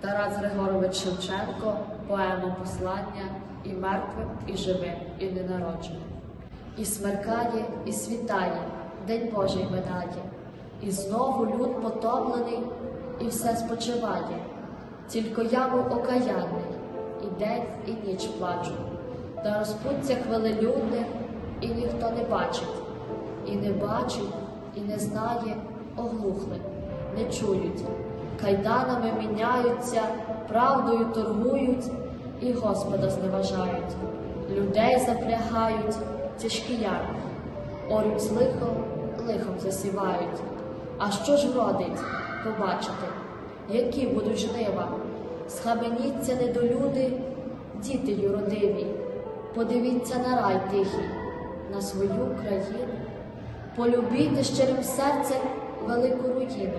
Тарас Григорович Шевченко, поема Послання і мертвим, і живим, і ненародженим. І смеркає, і світає, День Божий минає, і знову люд потомлений, і все спочиває. Тільки я був окаянний, і день, і ніч плачу. На розпуттях велелюдних, і ніхто не бачить, і не бачить, і не знає, оглухли, не чують. Кайданами міняються, правдою торгують і Господа зневажають. Людей запрягають тяжкі ярми, орють з лихом, лихом засівають. А що ж вродить побачити, які будуть жнива? Схаменіться недолюди, діти юродиві, подивіться на рай тихий, на свою країну, полюбійте щирим серцем велику руїну,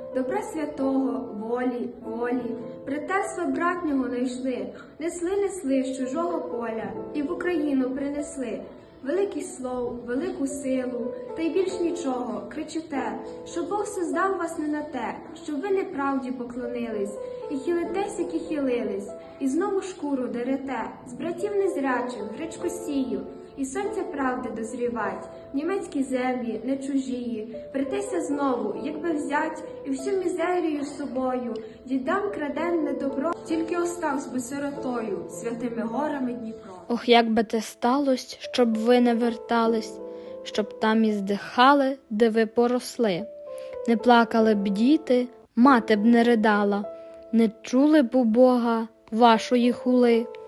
добра святого, волі, волі, братерства братнього найшли, несли, несли з чужого поля і в Україну принесли. Великий слов, велику силу, та й більш нічого, кричите, що Бог создав вас не на те, щоб ви неправді поклонились, і хилитесь, як і хилились, і знову шкуру дерете, з братів незрячих, гречкосію, і сонця правди дозрівать, німецькі землі, не чужії, притеся знову, якби взять, і всю мізерію з собою, дідам краденне добро, тільки оставсь би сиротою, святими горами Дніпро. Ох, як би те сталося, щоб ви не вертались, щоб там і здихали, де ви поросли. Не плакали б діти, мати б не ридала, не чули б у Бога вашої хули,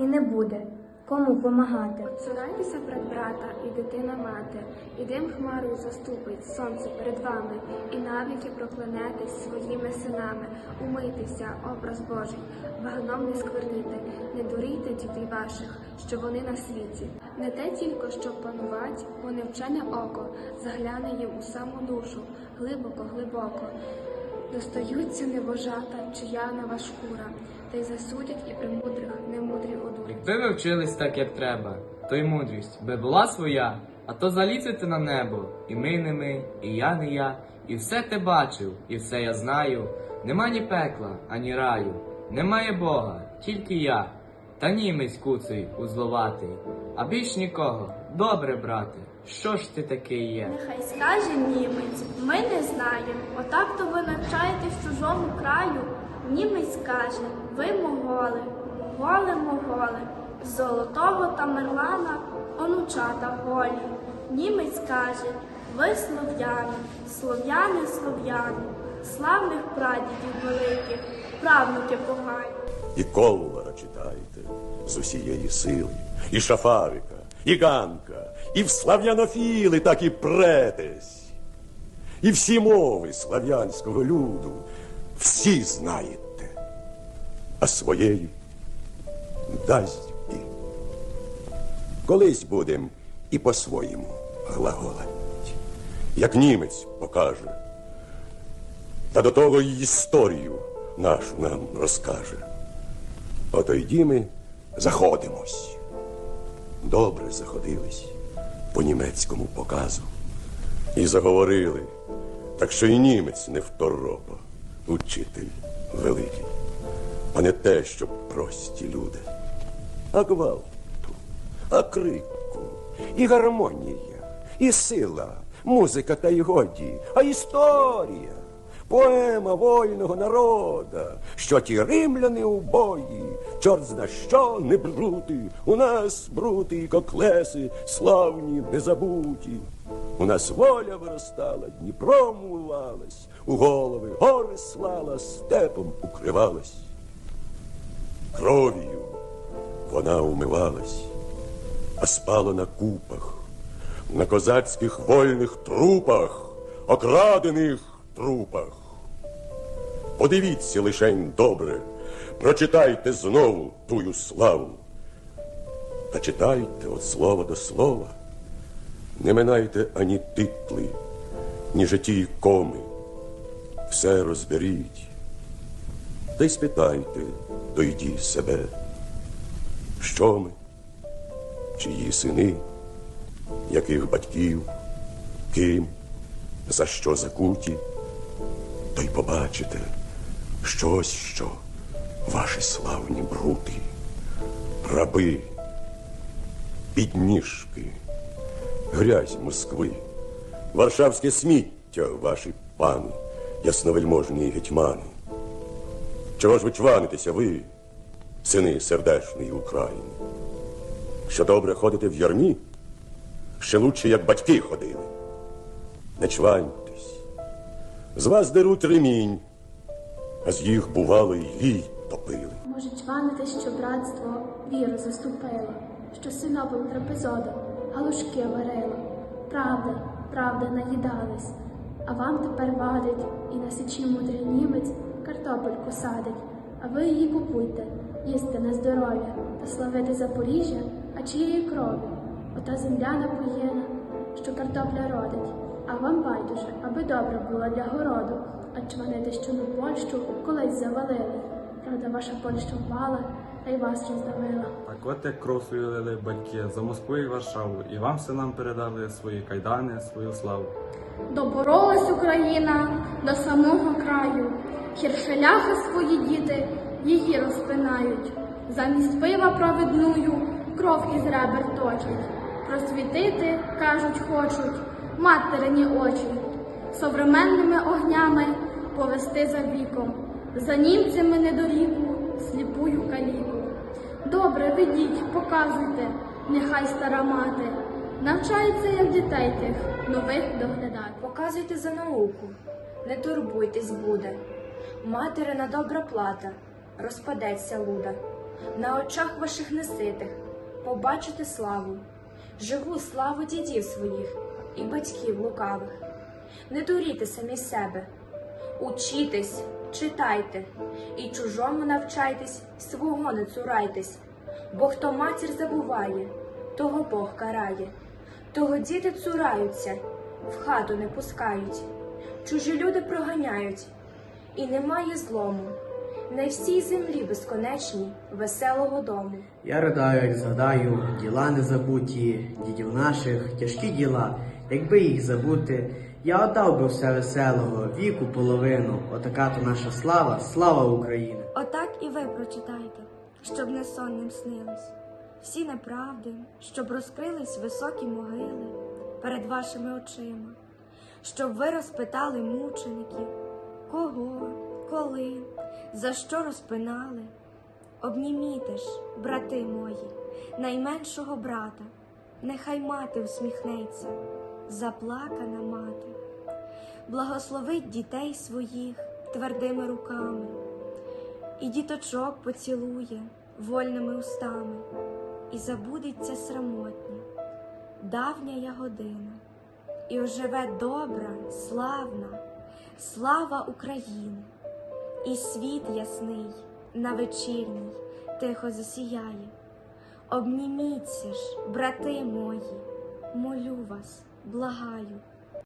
і не буде, кому помагати. Цурайтеся пред брата і дитина мати, і дим хмару заступить сонце перед вами, і навіки проклянетесь своїми синами, умийтеся, образ Божий, багном не скверніте, не дурійте дітей ваших, що вони на світі. Не те тільки, щоб панувати, бо невчене око загляне їм у саму душу, глибоко, глибоко. Достаються небожата, чиянова шкура, та й засудять і примудрих. Якби ви вчились так, як треба, то й мудрість би була своя, а то залізете на небо, і ми не ми, і я не я, і все те бачив, і все я знаю. Нема ні пекла, ані раю, немає Бога, тільки я, та німець куций узловатий, а більш нікого. Добре, брате, що ж ти такий є? Нехай скаже німець, ми не знаємо. Отак то ви навчаєтесь в чужому краю. Німець каже, ви моголи, моголи, моголи, з золотого Тамерлана онучата голі. Німець каже, ви слов'яни, слов'яни, слов'яни, славних прадідів великих, правнуки погані. І Колвара читайте з усієї сили, і Шафарика, і Ганка, і в слав'янофіли так і претесь. І всі мови слав'янського люду всі знаєте, а своєю дасть і. Колись будем і по-своєму глаголать, як німець покаже, та до того й історію нашу нам розкаже. Ото йді ми заходимось. Добре заходились по німецькому показу. І заговорили, так що і німець не второпа, учитель великий, а не те, що прості люди, а гвалту, а крику, і гармонія, і сила, музика та й годі, а історія. поема вольного народа, що ті римляни у бої, чорт зна що не брути, у нас брути і коклеси, славні, незабуті. У нас воля виростала, Дніпром умивалась, у голови гори слала, степом укривалась. Кров'ю вона умивалась, а спала на купах, на козацьких вольних трупах, окрадених трупах. Подивіться лишень добре, прочитайте знову тую славу. Та читайте від слова до слова, не минайте ані титли, ні житті коми. Все розберіть, та й спитайте, дойді себе, що ми, чиї сини, яких батьків, ким, за що закуті, то й побачите щось, що ваші славні брути, раби, підніжки, грязь Москви, варшавське сміття, ваші пани, ясновельможні гетьмани. Чого ж ви чванитеся, ви, сини сердешної України? Що добре ходите в ярмі? Ще лучше, як батьки ходили. Не чваньтесь. З вас деруть ремінь, а з їх бувало й лій топили. Може чванитись, що братство віру заступило, що синовим трапезодом галушки варило. Правда, правда наїдались, а вам тепер вадить і на січі мудрий німець картопельку садить, а ви її купуйте, їсти на здоров'я та славити Запоріжжя, а чиєї крові, ота земля напоєна, що картопля родить, а вам байдуже, аби добре було для городу, а чванити, що на Польщу колись завалили. Правда, ваша Польща впала, а й вас роздавила. Так от як кров свою лили батьки за Москву і Варшаву, і вам синам передали свої кайдани, свою славу. Доборолась Україна до самого краю. Хіршеляха свої діти її розпинають. Замість пива провидную кров із ребер точать. Просвітити, кажуть, хочуть материні очі. Современними огнями повести за віком. За німцями недоріку, сліпую каліку. Добре, ведіть, показуйте, нехай стара мати. Навчається, як дітей тих нових доглядати. Показуйте за науку, не турбуйтесь буде. Материна добра плата, розпадеться луда. На очах ваших неситих побачите славу, живу славу дідів своїх і батьків лукавих. Не дуріте самі себе, учітесь, читайте, і чужому навчайтесь, свого не цурайтесь, бо хто матір забуває, того Бог карає. Того діти цураються, в хату не пускають, чужі люди проганяють, і немає злому, на всій землі безконечній веселого дому. Я ридаю, як згадаю, діла незабуті, дідів наших, тяжкі діла. Якби їх забути, я отдав би все веселого, віку половину. Отака то наша слава, слава України. Отак і ви прочитайте, щоб не сонним снились. Всі неправди, щоб розкрились високі могили перед вашими очима, щоб ви розпитали мучеників, кого, коли, за що розпинали. Обніміте ж, брати мої, найменшого брата, нехай мати усміхнеться, заплакана мати, благословить дітей своїх твердими руками, і діточок поцілує вольними устами, і забудеться срамотня, давня година, і оживе добра, славна, слава України, і світ ясний на вечірній тихо засіяє. Обніміться ж, брати мої, молю вас, благаю,